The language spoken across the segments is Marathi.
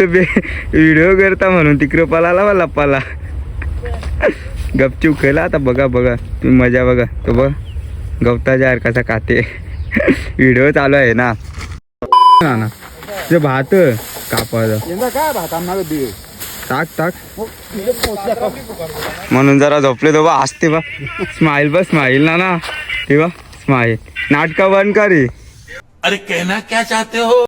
फक्त व्हिडिओ करता म्हणून तिकडं पळाला बा लप्पाला. गपचूप खेळला आता बघा बघा. तुम्ही मजा बघा. तो बघ. गवताच्या कसा खाते. व्हिडिओ चालू आहे ना. ना ते भात कापायचं. यंदा काय भात आणणार दे टाक टाक म्हणून जरा झोपले तो बा असते बा. स्माईल बा स्माईल ना ना ते बा स्माईल. नाटका बंद करी अरे कहना क्या चाहते हो?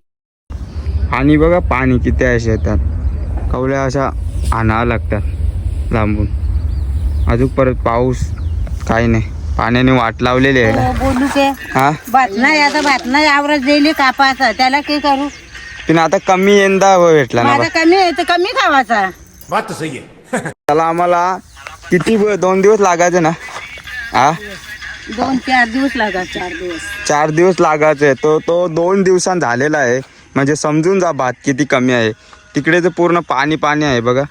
आणि बघा पाणी किती आहे शेतात कवल्या अशा आणावं लागतात लांबून. अजून परत पाऊस काही नाही. पाण्याने वाट लावलेली आहे. हो, हा? भात नाही आता भात नाही आवरत देईल कापायचा. त्याला काय करू? पण आता कमी यंदा भेटला ना. माझा कमी आहे तर कमी खावाचा बात तो सही है त्याला आम्हाला किती दोन दिवस लागायचे ना? हा? दोन चार दिवस लागतात चार दिवस. चार दिवस लागायचे. तो तो दोन दिवसांत झालेला आहे. म्हणजे समजून जा भात किती कमी आहे. तिकडे तर पूर्ण पाणी पाणी आहे बघा.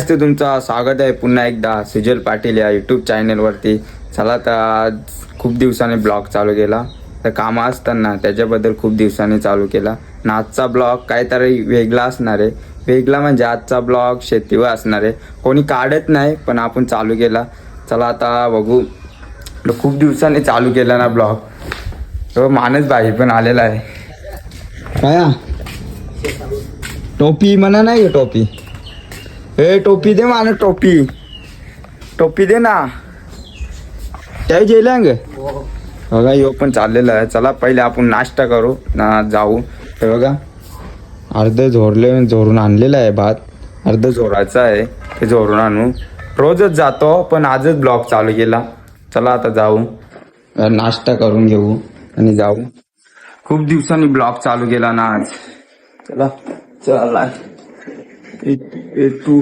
नमस्ते तुमचं स्वागत आहे पुन्हा एकदा सुजल पाटील या यूट्यूब चॅनलवरती चला तर आज खूप दिवसांनी ब्लॉग चालू केला. तर कामं असताना त्याच्याबद्दल खूप दिवसांनी चालू केला. आणि आजचा ब्लॉग काहीतरी वेगळा असणार आहे. वेगळा म्हणजे आजचा ब्लॉग शेतीवर असणार आहे. कोणी काढत नाही पण आपण चालू केला. चला आता बघू. तर खूप दिवसांनी चालू केला ना ब्लॉग. तो मानस भाई पण आलेला आहे. काय टोपी म्हणा नाही टोपी? ए टोपी दे मान टोपी. टोपी दे ना. त्या गेल्या बघा यो पण चाललेला आहे. चला पहिले आपण नाश्ता करू. ना जाऊ. हे बघा. अर्ध झोरले झोरून आणलेलं आहे भात. अर्ध झोराचं आहे. ते झोरून आणू. रोजच जातो पण आजच ब्लॉग चालू केला. चला आता जाऊ. नाश्ता करून घेऊ आणि जाऊ. खूप दिवसांनी ब्लॉग चालू केला ना आज. चला चला. तू.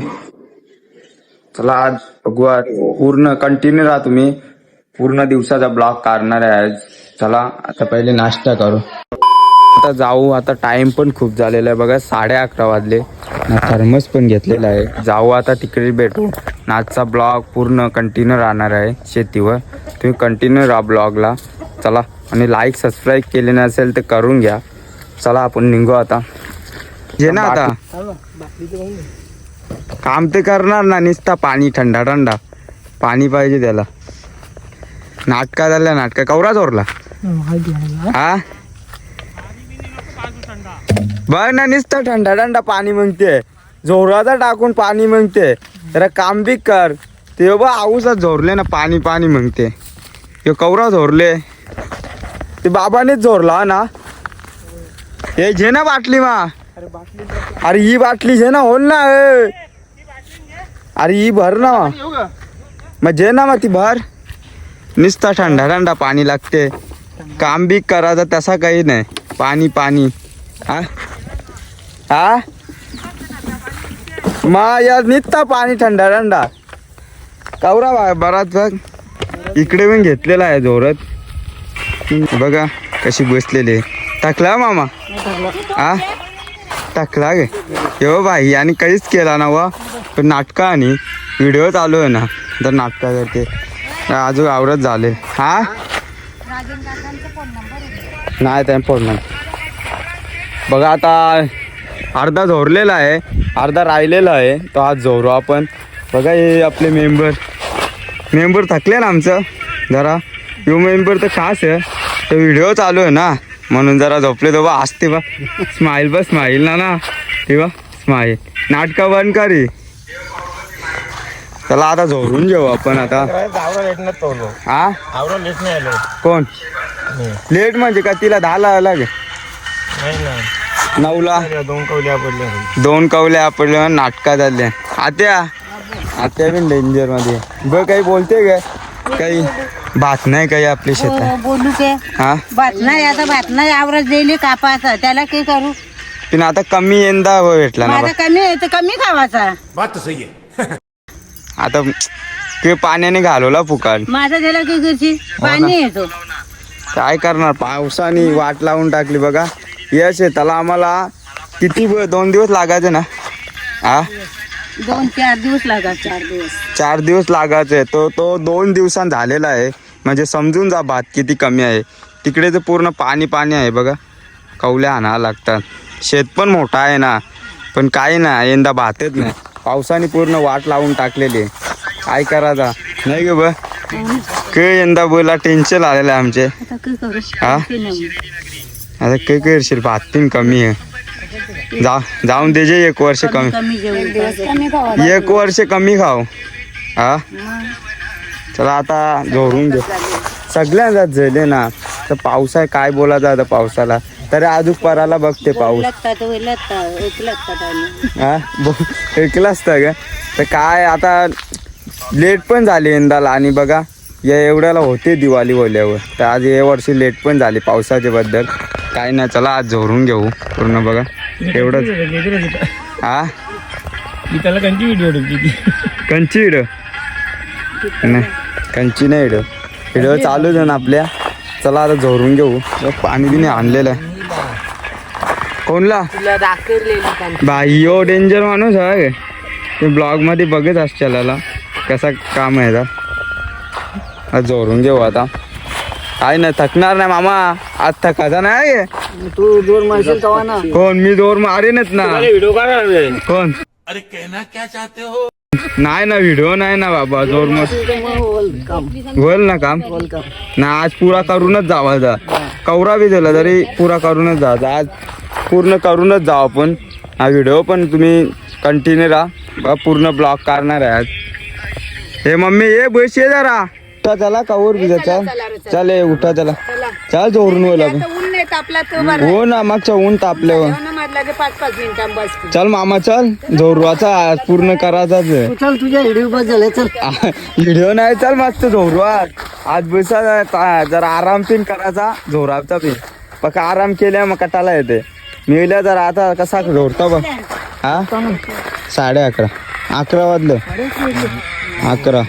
चला आज बघू पूर्ण कंटिन्यू राहा तुम्ही. पूर्ण दिवसाचा ब्लॉग काढणार आहे चला आता पहिले नाश्ता करू. आता जाऊ आता टाइम पण खूप झालेला आहे बघा साडे अकरा वाजले. थर्मस पण घेतलेला आहे. जाऊ आता तिकडे भेटू. ना आजचा ब्लॉग पूर्ण कंटिन्यू राहणार आहे शेतीवर. तुम्ही कंटिन्यू राहा ब्लॉगला. चला आणि लाईक सबस्क्राईब केले नसेल तर करून घ्या. चला आपण निघू आता. जे ना आता. काम ते करणार ना निसता पाणी थंडा थंडा पाणी पाहिजे त्याला. नाटका झाल्या नाटका. कवरा चोरला हा? बघ ना निसता थंडा थंडा पाणी मागते जोराचा टाकून पाणी मागते जरा काम बी कर. ते बा आऊसात झोरले ना पाणी पाणी मागते हे कवरा झोरले ते बाबानेच झोरला ना? हे घे ना बाटली मा. अरे ही बाटली घे ना होल ना. अरे ही भर ना. मग जे ना मग ती भर. नुसता थंडा थंडा पाणी लागते. काम बी करायचं तसा काही नाही. पाणी पाणी. हा हा मा यार निसता पाणी थंडा थंडा कवरा बा बराच बघ इकडे पण घेतलेला आहे जोरात. बघा कशी बसलेली टाकला हो मामा? हा टाकला गे. हो भाई आणि काहीच केला ना वा पण नाटका आणि व्हिडिओ चालू आहे ना तर नाटका करते अजून आवरत झाले. हा? नाही त्या फोन नाही. बघा आता अर्धा झोरलेला आहे अर्धा राहिलेला आहे तो आज झोरू आपण. बघा हे आपले मेंबर मेंबर थकले ना आमचं? जरा. यो मेंबर तर खास आहे. तो व्हिडिओ चालू आहे ना? म्हणून जरा झोपले तो बा. असते बा. स्माईल बा स्माईल ना ना. ते बा स्माईल नाटका बंद करी. चला आता झोरून घेऊ आपण आता. हा? आवरा लेट नाही आलो कोण? लेट म्हणजे का तिला दहाला आला गे नाही ना नऊला. दोन कवल्या पडल्या दोन कवल्या आपल्या नाटका झाल्या आत्या आत्या पण डेंजरमध्ये बघ काही बोलते का? काही भात नाही काही आपल्या शेतात. हो, बोलू के. हा? भात नाही आता भात नाही आवरत देईल कापायचा त्याला काय करू? पण आता कमी यंदा भेटला ना माझा कमी आहे तर कमी खावाचा. बात तो सही है आता ते पाण्याने घालवला फुकाल. माझा त्याला काय करशील पाणी येतो. काय करणार? पावसाने वाट लावून टाकली बघा. यश त्याला आम्हाला किती ब- दोन दिवस लागायचे ना? हा दोन चार दिवस लागतात चार दिवस. चार दिवस लागायचे. तो तो दोन दिवसांत झालेला आहे. म्हणजे समजून जा भात किती कमी आहे. तिकडे तर पूर्ण पाणी पाणी आहे बघा. कवल्या आणावं लागतात. शेत पण मोठा आहे ना. पण काही ना यंदा भातच नाही. पावसाने पूर्ण वाट लावून टाकलेली आहे. काय करायचा नाही ग ब. क यंदा बोला टेन्शन आलेलं आहे आमचे. आता काय करू? हा? आता काय करशील भात पण कमी आहे. जा जाऊन दे जे एक वर्ष कमी एक वर्ष कमी खाऊ हा? चला आता जोडून घेऊ. सगळ्यांना झाले. ना. तर पाऊस आहे काय बोलायचं आता पावसाला? तरी अजून पराला बघते पाऊस. हा? ऐकलं असतं का? तर काय आता लेट पण झाली यंदाला आणि बघा या एवढ्याला होते दिवाळी बोलल्यावर तर आज या वर्षी लेट पण झाली पावसाच्या बद्दल. काय नाही चला आज झोरून घेऊ. पूर्ण बघा. एवढंच. हा? मी त्याला कंची व्हिडिओ टाकली कंची इड नाही कंची नाही इड व्हिडिओ चालूच आहे ना आपल्या. चला आता झोरून घेऊ. पाणी बिणी आणलेलं आहे. कोणला? बाई यो डेंजर माणूस आहे ते ब्लॉगमध्ये बघत असच्याला कसा काम आहे आता आज झोरून घेऊ आता. काय नाही थकणार नाही मामा. आज थकाचा नाही तू जोर मारशील ना. कोण? मी जोर मारेनच ना. व्हिडिओ कोण? अरे कहना क्या चाहते हो? नाही ना व्हिडिओ नाही ना बाबा जोर मस्त होईल ना काम. ना आज पुरा करूनच जावायचा कवरा बी दिला तरी पुरा करूनच जायचा आज पूर्ण करूनच जाऊ आपण. हा व्हिडिओ पण तुम्ही कंटिन्यू राहा. बा पूर्ण ब्लॉग करणार आहे आज. हे मम्मी ये बस ये जरा. उठा चला कवर बी चल चल ये उठा चला. चल. जोरून होईल आपण ऊन नाही तापला तो बरं हो ना मागच्या ऊन तापल्यावर. की चल मामा चल. जोरवाचा आज पूर्ण चल तुझ्या व्हिडिओ नाही चल मस्त झोरवात आज बसा जरा आराम पिन करायचा झोरावचा पिन पक्का आराम केल्या मग कटाला येते. मिळल्या जरा आता कसा झोरतो बघ. हा? साडे अकरा. अकरा वाजले. अकरा.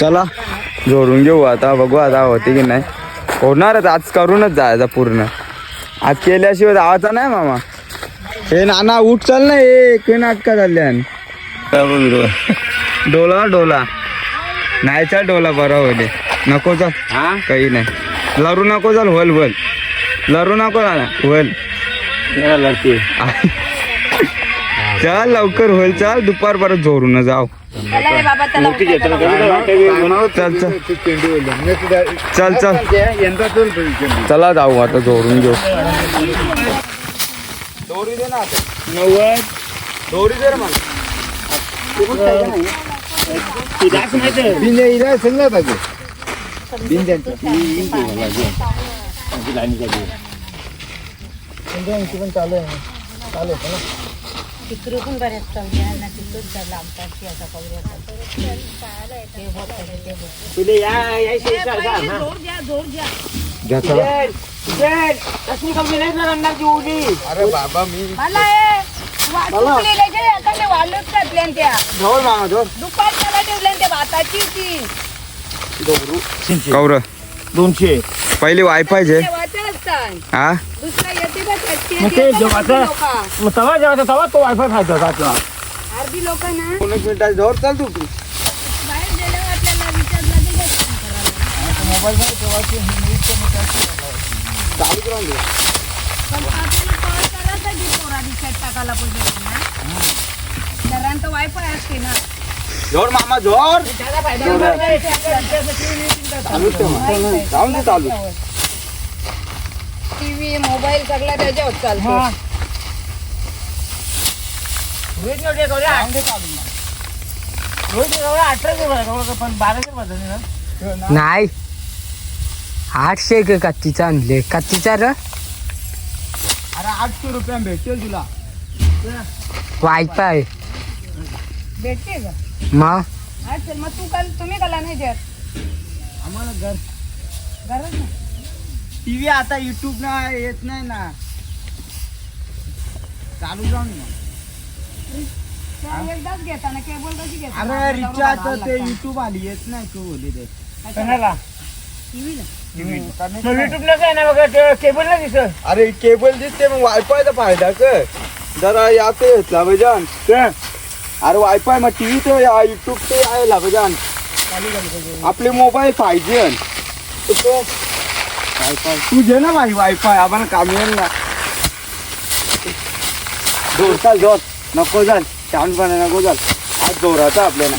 चला जोडून घेऊ आता बघू आता होते की नाही. होणारच आज करूनच जायचा पूर्ण. आज केल्याशिवाय जावाचा नाही मामा. हे नाना उठ चल ना हे के नाटका झाल्यान डोला डोला. नाही चल डोला बरा होते नको चल. हा? काही नाही. लरू नको चल होल होल लरू नको ना होल लढते चल लवकर होईल चल दुपार परत झोरून जाऊ बाबा त्याला चल चल चल चल चला जाऊ आता झोरून घेऊ दोरी दे ना आता नव्वद दोरी दे रे मला तिकडे पण बऱ्याच कवड्या आहे ना तिकडून झाला आमचा असा कवड्या ते होतं ते होतं. तुले या या शेषा जा ना घ्या चला. कसली कंपनी नाही ना उडी अरे बाबा मी मला हे वा- चुकलेले जे वालूच त्या. मामा झोर दुपार त्याला ठेवले ते भाताची ती. कौर. दोनशे. पहिले वायफाय जे तेव्हाचे असतात हा? दुसरा येते बघ त्याची मग ते जेव्हाचं- मग तवा जेव्हा तवा तो वायफाय खायचा त्याचा अर्धी लोक ना. दोन एक मिनिटात चाल तू. पण पोरा रिचार्ज टाकायला पाहिजे वायफाय असते ना. झोर मामा झोर त्याचा फायदा होणार आहे. चालू जाऊन दे चालू. टीव्ही मोबाईल सगळं त्याच्यावर चालतो. नाही. आठशे का कच्चीचा आणले. कच्चीचा र? अरे आठशे रुपया भेटेल तुला. वायफाय. भेटते का? मग अच्छा मग तू काल तुम्ही काला नाही देत? आम्हाला घर गरज नाही. टीव्ही आता युट्यूब ना येत नाही ना. चालू जाऊन ना. त्या एकदाच घेताना केबल कशी घेता अरे रिचार्ज ते युट्यूब आली येत नाही तू बोली ते. कोणाला टीव्हीला युट्यूब न काय ना बघा केबल ना दिसत. अरे केबल दिसते मग वायफायचा फायदा कर. जरा याचं घेतला भजन अरे वायफाय मग टीव्ही ते युट्यूब ते आहे भजन. आपले मोबाईल पाहिजे तुझे ना भाई वायफाय आम्हाला काम येईल ना. जोर चाल जोर. नको चाल शांतपणे नको चाल आज जोराचा आपल्याला.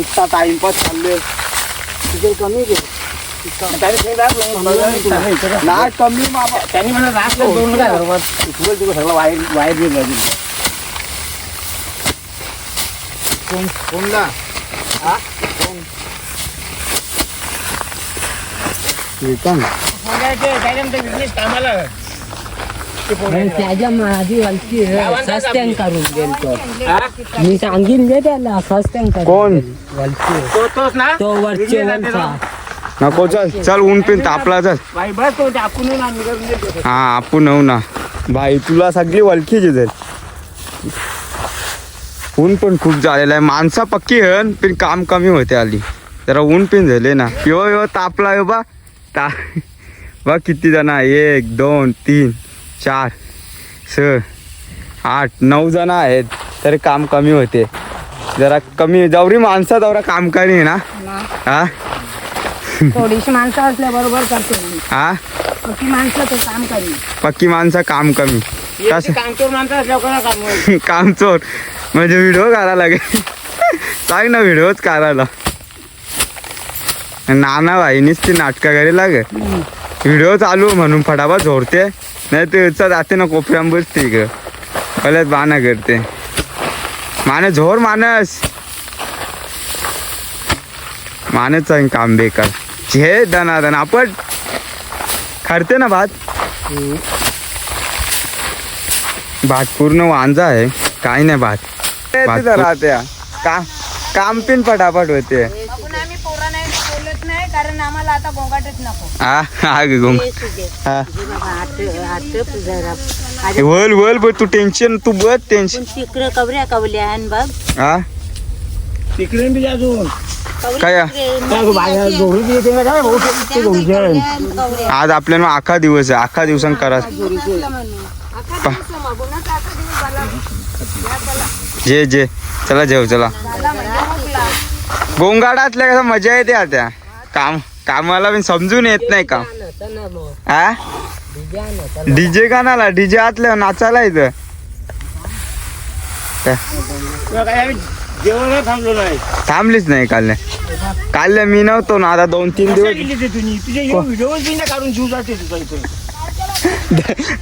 इतका टाइमपास चालले तुझे कमी घे. नाही कमी त्यांनी मला राग दोन वायर वायर बी लागेल कोण कोणला? हा? कोण? श्रीकांत. बिझनेस कामाला. ते पोरं आणि त्याच्या माझी वलकी सस्त्यान करून गेलतो. मी सांगीन दे त्याला सस्त्यान करून कोण? वलकी तो तोच ना? तो वरचे. वलचा नको चल चल ऊन पिन तापला चल. हा आपण ना. भाई तुला सगळी वलखीची जर ऊन पण खूप झालेलं आहे. माणसा पक्की हन पण काम कमी होते आली. जरा ऊन पिन झाले ना. यो यो तापला यो बा. ता बा किती जण आहे? एक दोन तीन चार स आठ नऊ जण आहेत. तरी काम कमी होते. जरा कमी जवरी माणसा तेवढा काम कमी ना? हा? थोडीशी माणसं असल्याबरोबर करते. हा? ती माणसं ते काम करी पक्की माणसा काम कमी. काम करून आणतात चोर. म्हणजे व्हिडिओ काढायला लागेल. सांग ना व्हिडिओच काढायला. नाना भाईनीच ती नाटकं करायला लागे. व्हिडिओ चालू म्हणून फटाफट झोडते नाही ते इथं जाते ना कोपऱ्यात बसते ग पहिल्याच बाना करते. माने झोर मानस मानच आहे काम बेकार. झे दना दना आपण खरते ना भात? भात पूर्ण वांजा आहे. काही नाही भात. भात राहते का काम पिन फटाफट होते. आपण आम्ही पोरा नाही बोलत नाही कारण आम्हाला आता गोंगाटच नको. हा हा ग गोंग हा अरे वल वल बघ तू टेन्शन तू बघ टेन्शन तिकडं कवऱ्या कवल्या आणि बघ. हा तिकडे बी अजून काय आज आपल्याला अख्खा दिवस आहे. अख्खा दिवसां करा जे जे चला जेव चला. गोंगाडातल्या कसं मजा येते आता. काम कामाला पण समजून येत नाही काम हा डीजे गाणाला डीजे आतल्या नाचायला नाही थांबलीच नाही काल काल मी नव्हतो ना आता दोन तीन दिवस काढून जीव जाते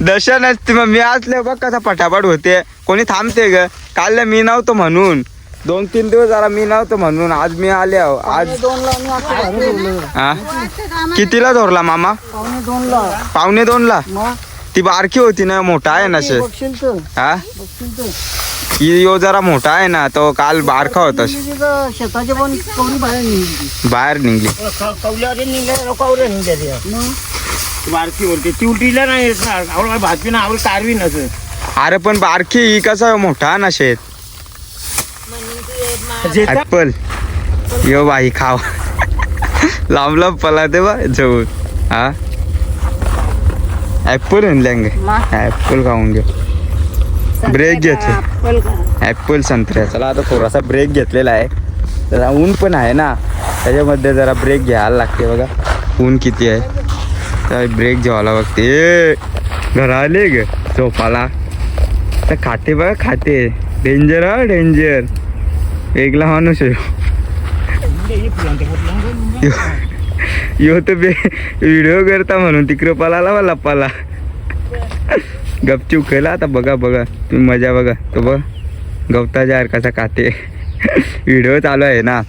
दशा नसते मग मी असले बघ कसा पटापट होते. कोणी थांबते ग. काल मी नव्हतो म्हणून. दोन तीन दिवस जरा मी नव्हतो म्हणून. आज मी आले आहो. आज हा? कितीला धरला मामा? पावणे दोन ला ती बारकी होती ना मोठा आहे ना शे. हा? यो जरा मोठा आहे ना तो काल बारका होता. शेताचे पण कवडी बाहेर निघली. बाहेर निघली. बारकी बोलते ती उलटीला नाही येत ना आवड भात बी ना आवड कारवी नसं. अरे पण बारकी ही कसा मोठा ना शेत. जे ऍपल. यो बाई खाव. लांब लांब पलाते बा जवळ हा? ऍपल आणल्यान ऍपल खाऊन घे. ब्रेक घेतले. ऍपल संत्र्या. चला आता थोडासा ब्रेक घेतलेला आहे. जरा ऊन पण आहे ना. त्याच्यामध्ये जरा ब्रेक घ्यायला लागते बघा. ऊन किती आहे? काय ब्रेक जेवायला बघते. घर आले ग झोपाला तर खाते बघा खाते. डेंजर हा डेंजर एकला माणूस आहे. यो- तर बे व्हिडिओ करता म्हणून तिकडं पलाला मला पला गपचूप खेळला आता बघा बघा. तुम्ही मजा बघा. तो बघ गवता जार कसा खाते. व्हिडिओ चालू आहे ना.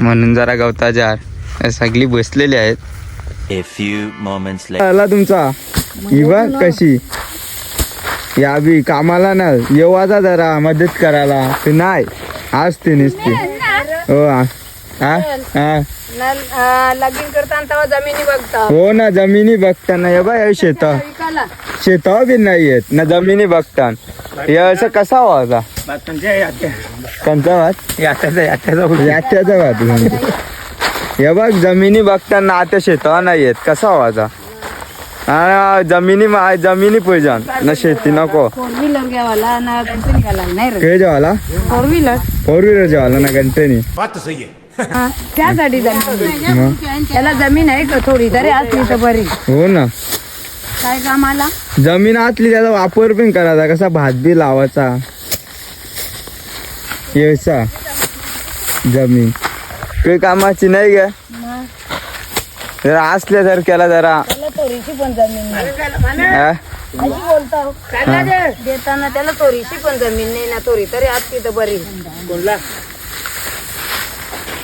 म्हणून जरा गवता जार. सगळी बसलेली आहेत. A few moments later. आला तुमचा. इवा कशी? या बी कामाला ना येवाचा जरा मदत करायला. ते नाही. आज ते नसते. हो हा. लगीन करताना तेव्हा जमिनी बघता. हो ना जमिनी बघताना. हे बा शेत. शेतावर बी नाही येत. ना जमिनी बघताना. हे असं कसा व्हायचा आत्या कोणचा भात यात्याचा यात्याचा. याच्याचा भात म्हणजे हे बघ जमिनी बघताना आता शेतावर नाही येत. कसा व्हायचा हा, जमिनी मा- जमिनी पाहिजे ना शेती नको. फोर व्हीलर घ्यावाला ना कंपनी घालायला नाही रे. काय जेवाला फोर व्हीलर फोर व्हीलर जेवाला ना कंटेनी हा, त्यासाठी जमीन त्याला जमीन आहे का थोडी? तरी असली तर बरी. हो ना. काय कामाला जमीन आतली त्याचा वापर पण करायचा. कसा भात बी लावायचा. येसा जमीन. काही कामाची नाही ग. जरा असल्यासारख्याला जरा. त्याला थोडीशी पण जमीन नाही. हा? अशी बोलतो. देताना त्याला थोडीशी पण जमीन नाही ना थोडी तरी असली तर बरी.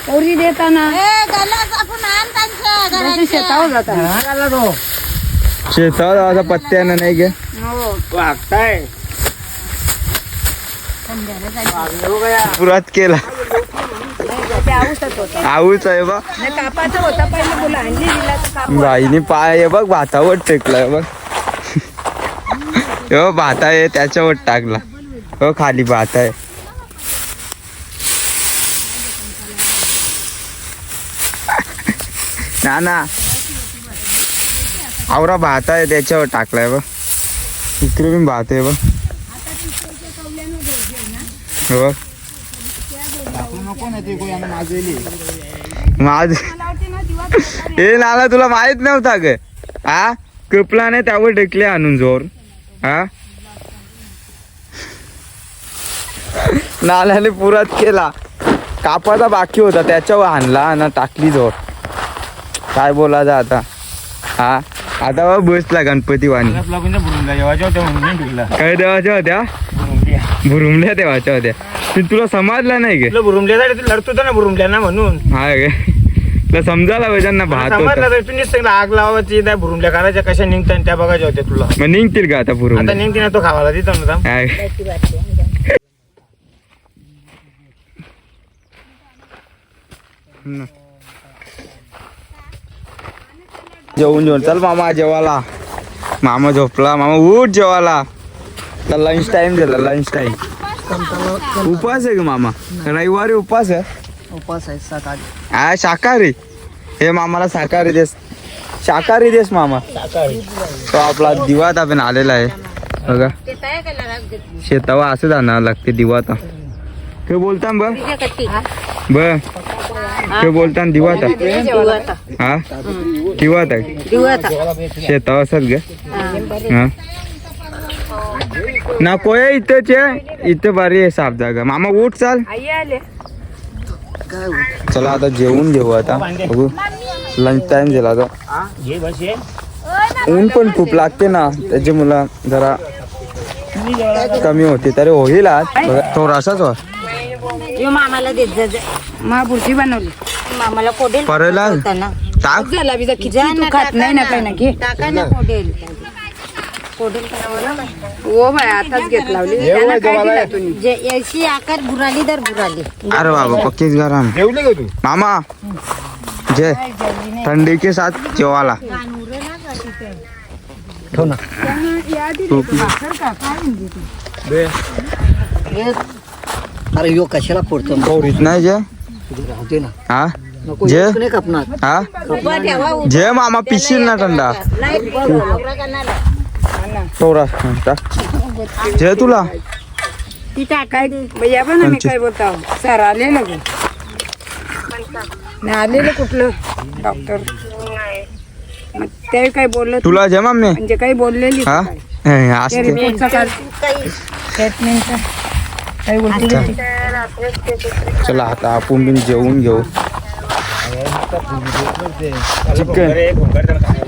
थोडी देताना. शेतावर शेतावर जायचा पत्त्यानं नाही गे. हो. वागताय. पुरात केला. आऊच आहे बा. काप बाईने पाय बघ भातावर टेकलाय बघ. हो भात आहे त्याच्यावर टाकला. हो खाली भात आहे. ना ना आवरा भात आहे त्याच्यावर टाकलाय बघ. इकडे पण भात आहे बघ. हो माझ हे नाला तुला माहीत नव्हता ग. हा कपला नाही त्यावर ढकले आणून जोर. हा नाल्याने पुरात केला. कापाचा बाकी होता त्याच्यावर आणला आणि टाकली जोर. काय बोलायचं आता? हा आता बा बसला गणपती वाणी काय देवाच्या होत्या? भुरुमल्या देवाच्या होत्या. पण तुला समजला नाही गे तुला भुरुमल्यासाठी तू लढतो होता ना भुरुमल्या ना म्हणून. हा गे तुला समजायला पाहिजे ना भात समजलं होता. तर तू आग लावायची त्या भुरुमल्या करायच्या कशा निघतात त्या बघायच्या होत्या तुला. मग निघतील का आता आता भुरुमल्या निघते ना तो खावाला तिथं ना थांब. काय जेवून जेवण चल मामा जेवाला मामा झोपला मामा उठ जेवाला तर लंच टाइम झाला लंच टाइम उपास आहे का मामा? रविवारी उपास आहे? उपास आहे सकाळी. हा शाकाहारी? हे मामाला शाकाहारी देस. शाकाहारी देस मामा. तो आपला दिवात आपण आलेला आहे. बघा. शेतावा असं जाणार लागते दिवाता काय बोलता ब ब काय बोलता दिवाता हा? दिवाता शेतावा असत ग. हा? ना इथेच आहे इथे बारी आहे साफ जागा. मामा उठ चाल. आई आले. चला आता जेवून घेऊ आता. बघू. लंच टाइम झाला आता. घे बस ये ऊन पण खूप लागते ना. त्याची मुलं जरा कमी होते तरी होईल आज. थोडासाच हो मामाला देत जा. महापुरुषी बनवली. मामाला कोडेल परेला ना. टाक. झाला किती जा तू ना, खात नाही ना. काही ना घे टाका ना कोडेल हो बाय आताच घेत लावली. त्यानं काय दिला? तुम्ही जे याची आकार बुराली दर बुराली. अरे बाबा पक्कीच गरम जेवले का तू. मामा जय ठंडी के साथ जेवाला. अरे यो कशाला फोडतो नाही जय राहू दे ना. हा? नको जे. नाही कापणार. हा? ठेवा जय मामा पिशील ना थंडा. नाही करणार. थोडा टाक तुला. ती टाकाय भैया पण काय बोलता. सर आले ना ग. नाही आलेलं कुठलं? डॉक्टर मग ते काही बोललं तुला जय मम्मी म्हणजे काही बोललेली हा? काय? असते काय काही बोलते चला आता आपण बिन जेवून घेऊ. चिकन.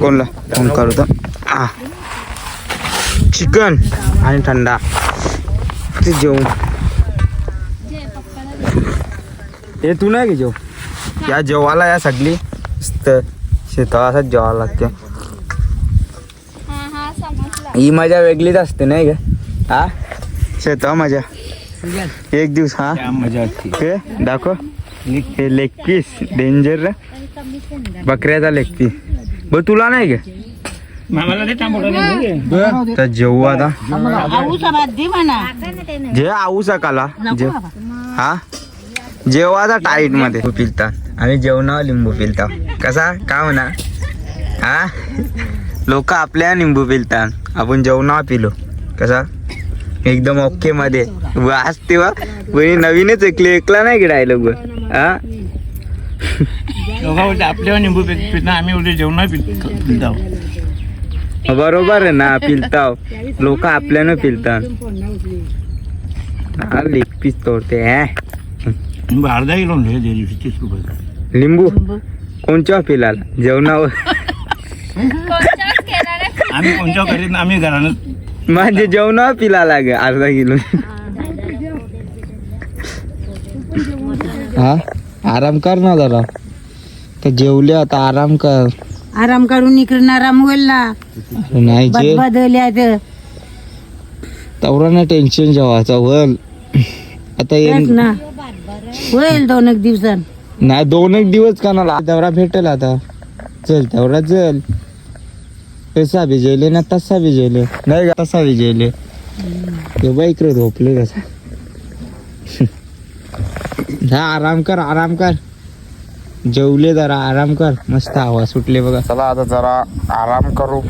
कोणला? फोन करतो हा चिकन आणि थंडा ते जेवण हे तू नाही की जेव या जेवायला या सगळी शेतावा असं जेवायला लागते ही मजा वेगळीच असते नाही का हा शेतावा मजा एक दिवस हा क्या मजा असते दाखव हे लेग पीस डेंजर बकऱ्याचा लेग पीस ब तुला नाही का तर जेवू आता. जे आऊ सकाला जे हा? जेवाचा टाईटमध्ये. लिंबू पिलता. आम्ही जेवणावर लिंबू पिलता. कसा? का म्हणा? हा? लोक आपल्या लिंबू पिलतात. आपण जेवणावर पिलो. कसा? एकदम ओके मध्ये. वास तेव्हा वही नवीनच ऐकले. ऐकला नाही की डायलॉग हा? आपल्यावर निंबू पित आम्ही बोलते जेवण पितो बरोबर आहे ना पिलताव. लोक आपल्यानं पिलतात. हा लेग पीस तोडते हा. निंबू अर्धा किलो म्हणले त्या दिवशी तीस रुपये. लिंबू? कोणच्या पिलाला? जेवणावर? आम्ही कोणत्या करीत नाही, आम्ही घरानं म्हणजे जेवणावर पिला लागे अर्धा किलो. हा? आराम कर ना जरा. तर जेवले आता आराम कर. आराम करून इकडून आराम होईल ना नाही जे. तवरा ना टेन्शन जेवायचा वल आता ये ना. होईल दोन एक दिवसात. नाही दोन एक दिवस का ना तेवढा भेटेल आता. चल तेवढा चल. कसा भिजेले ना तसा भिजेले नाही का तसा भिजेले ते बाईक रे झोपले कसा हा आराम कर आराम कर. जेवले जरा आराम कर. मस्त हवा सुटले बघा. चला आता जरा आराम करू.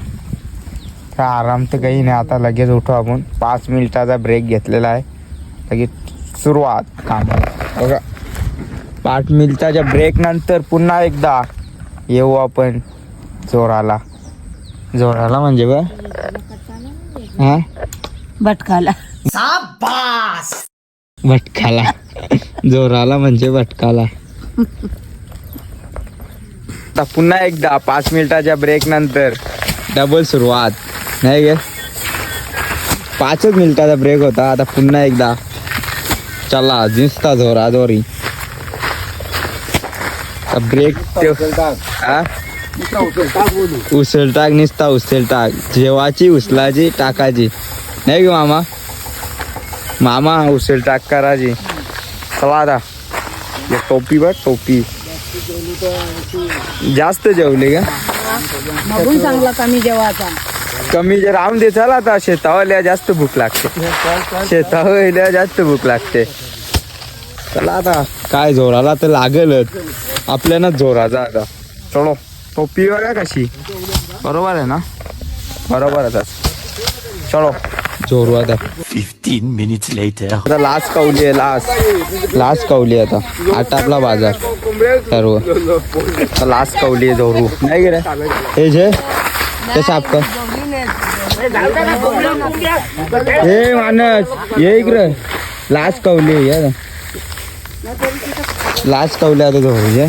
काय आराम तर काही नाही आता लगेच उठू आपण. पाच मिनिटाचा ब्रेक घेतलेला आहे. लगेच सुरुवात काम बघा. पाच मिनिटाच्या ब्रेक नंतर पुन्हा एकदा येऊ आपण जोराला. जोराला म्हणजे बा हा? भटकाला. भटकाला. जोराला म्हणजे भटकाला. आता पुन्हा एकदा पाच मिनिटाच्या ब्रेक नंतर डबल सुरुवात. नाही गे? पाचच मिनिटाचा ब्रेक होता आता पुन्हा एकदा. चला जिंसता जोरा जोरी ब्रेक उसळ टाक निसता उचल टाक. जेवाची उचलाची टाकाची. नाही गे मामा? मामा उचल टाक करायची. चला आता. टोपी बघ टोपी. जास्त जेवले का? चांगला कमी जेवायचा कमी जे राहून दे चला आता शेतावल्या जास्त भूक लागते. शेतावल्या जास्त भूक लागते. चला आता. काय जोराला तर लागेलच. आपल्याला जोराचा आता. चलो टोपी बघा कशी. बरोबर आहे ना? बरोबर आहे चलो. जोरू आता 15 minutes later. आता लास्ट कवली आहे लास्ट लास्ट कवली आता. आटापला बाजार. सर्व. आता लास्ट कवली आहे जोरू. नाही गे रे. हे जे ते साप कर हे मानस ये इकडे. लास्ट कवली आहे ये. लास्ट कवली आता जोरू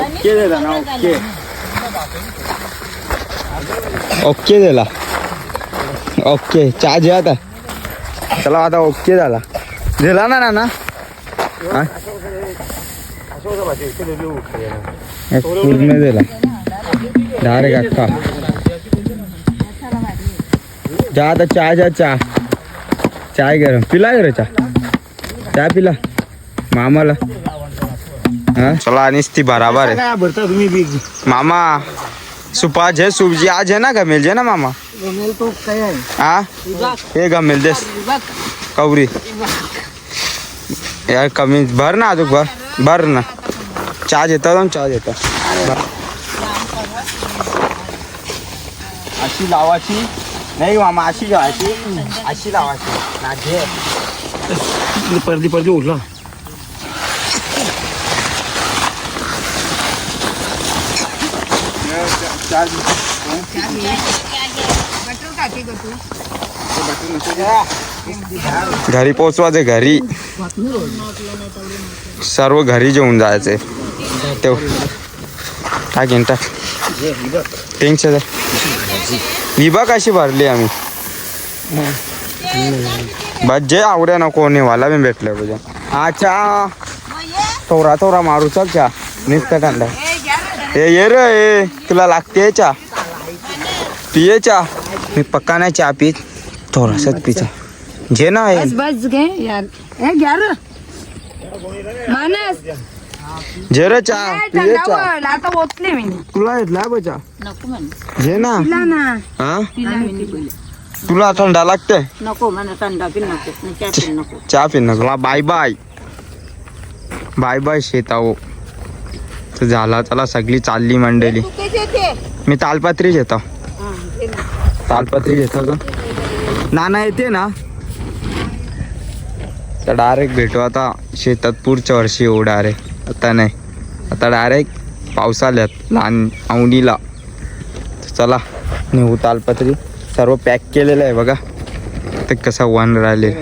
आहे नाही गे. ओके। ओके दिला। ओके चहा आता चला आता, ओके झाला दिला ना, नाना। हा? एक पूर्ण दिला। डायरेक्ट अख्खा जा आता चहा जा चहा चाय गरम। पिला गरम चहा चहा पिला। मामाला हा चला आणि ती बराबर आहे काय भरता तुम्ही बी मामा सुपाज है सुबजी आज है ना गमेल जे ना मामा? हाँ। ये गमेल देस कवरी यार कमी भर ना अजून भर भर ना। चहा देता जाऊन चहा देता अशी लावाची नाही मामा अशी लावायची अशी लावायची ना घे परदी परदी उठला। घरी पोचवायचे घरी. सर्व घरी जेवून जायचे. तेव टाकेन टाक टेन्शन विभा कशी भरली आम्ही? बस जे आवड्या नको मला मी भेटलं तुझ्या अच्छा. थोरा थोरा मारू चल चा कांदा ए ये रे ए तुला लागते चा पिये चा मी पक्का नाही चहा पीत. थोडासाच पिचा जे ना आहे बस बस घे यार. ए घ्या रे. मानस जे रे चहा ए, पिये चा थंडावळ, आता ओतले मी. तुला येतला बचा नको म्हणे. जे ना. पिला ना. हा? पिला बोले. तुला थंडा लागते नको म्हणा थंडा पिल नको. नाही चहा पिल नको. चहा पिणं तुला बाय बाय. बाय बाय शेताओ. तर झाला चला सगळी चालली मंडळी. मी तालपत्रीच येतो. तालपत्री घेतो का? नाना येते ना? तर डायरेक्ट भेटू आता. शेतात पुढच्या वर्षी येऊ डायरेक्ट आता नाही. आता डायरेक्ट पावसाळ्यात लहान आवडीला तर चला नेऊ तालपत्री. सर्व पॅक केलेलं आहे बघा. ते कसा वन राहिले.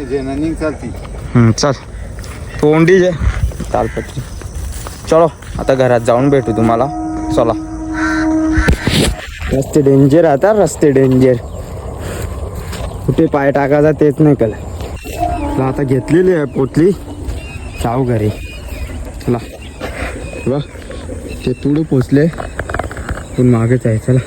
चल. तोंडी जे तालपत्री. चलो. आता घरात जाऊन भेटू तुम्हाला. चला. रस्ते डेंजर आता रस्ते डेंजर कुठे पाय टाकायचा तेच नाही कळ आता घेतलेली आहे पोटली. जाऊ घरी. चला. बघ ते पुढे पोचले. पण मागेच आहे चला.